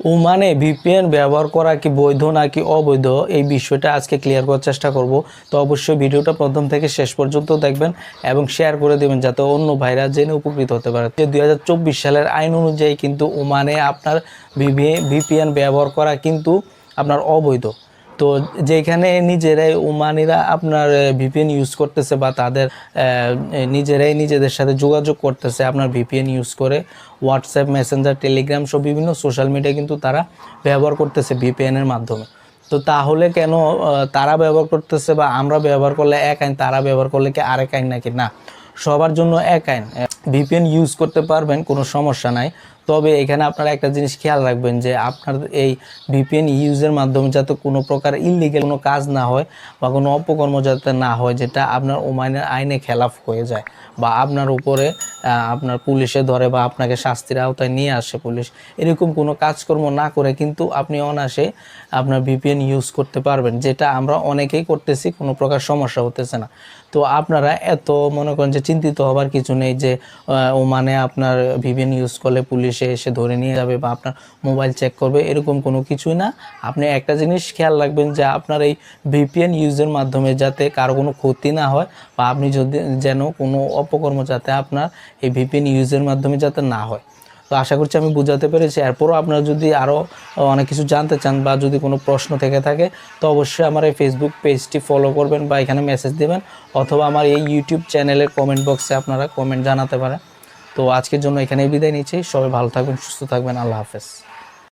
ওমানে ভিপিএন ব্যবহার করা কি বৈধ নাকি অবৈধ? এই বিষয়টা আজকে ক্লিয়ার করার চেষ্টা করব। তো অবশ্যই ভিডিওটা প্রথম থেকে শেষ পর্যন্ত দেখবেন এবং শেয়ার করে দেবেন যাতে অন্য ভাইরা জেনে উপকৃত হতে পারে। যে দু হাজার চব্বিশ সালের আইন অনুযায়ী কিন্তু ওমানে আপনার ভিপিএন ব্যবহার করা কিন্তু আপনার অবৈধ। তো যেখানে নিজেরাই ওমানিরা আপনার ভিপিএন ইউজ করতেছে বা তাদের নিজেরাই নিজেদের সাথে যোগাযোগ করতেছে আপনার ভিপিএন ইউজ করে। হোয়াটসঅ্যাপ মেসেঞ্জার টেলিগ্রাম সব বিভিন্ন সোশ্যাল মিডিয়া কিন্তু তারা ব্যবহার করতেছে ভিপিএনের মাধ্যমে। তো তাহলে কেন তারা ব্যবহার করতেছে বা আমরা ব্যবহার করলে এক আইন, তারা ব্যবহার করলে কি আরেক আইন নাকি? না, সবার জন্য এক আইন। ভিপিএন ইউজ করতে পারবেন, কোনো সমস্যা নাই। তবে এখানে আপনারা একটা জিনিস খেয়াল রাখবেন যে আপনার এই ভিপিএন ইউজের মাধ্যমে যাতে কোনো প্রকার ইলিগেল কোনো কাজ না হয় বা কোনো অপকর্ম যাতে না হয়, যেটা আপনার ওমানের আইনে খেলাফ হয়ে যায় বা আপনার উপরে আপনার পুলিশে ধরে বা আপনাকে শাস্তির আওতায় নিয়ে আসে পুলিশ। এরকম কোনো কাজকর্ম না করে কিন্তু আপনি অনায়াসে আপনার ভিপিএন ইউজ করতে পারবেন, যেটা আমরা অনেকেই করতেছি, কোনো প্রকার সমস্যা হতেছে না। তো আপনারা এত মনে করেন যে চিন্তিত হবার কিছু নেই যে ও মানে আপনার ভিপিএন ইউজ করলে পুলিশে এসে ধরে নিয়ে যাবে বা আপনার মোবাইল চেক করবে, এরকম কোনো কিছুই না। আপনি একটা জিনিস খেয়াল রাখবেন যে আপনার এই ভিপিএন ইউজের মাধ্যমে যাতে কারও কোনো ক্ষতি না হয় বা আপনি যদি, যেন কোনো অপকর্ম যাতে আপনার এই ভিপিএন ইউজের মাধ্যমে যাতে না হয়। তো আশা করছি আমি বোঝাতে পেরেছি। এরপরও আপনারা যদি আরও অনেক কিছু জানতে চান বা যদি কোনো প্রশ্ন থেকে থাকে, তো অবশ্যই আমার এই ফেসবুক পেজটি ফলো করবেন বা এখানে মেসেজ দেবেন, অথবা আমার এই ইউটিউব চ্যানেলের কমেন্ট বক্সে আপনারা কমেন্ট জানাতে পারেন। তো আজকের জন্য এখানেই বিদায় নিচ্ছি। সবাই ভালো থাকবেন সুস্থ থাকবেন। আল্লাহ হাফেজ।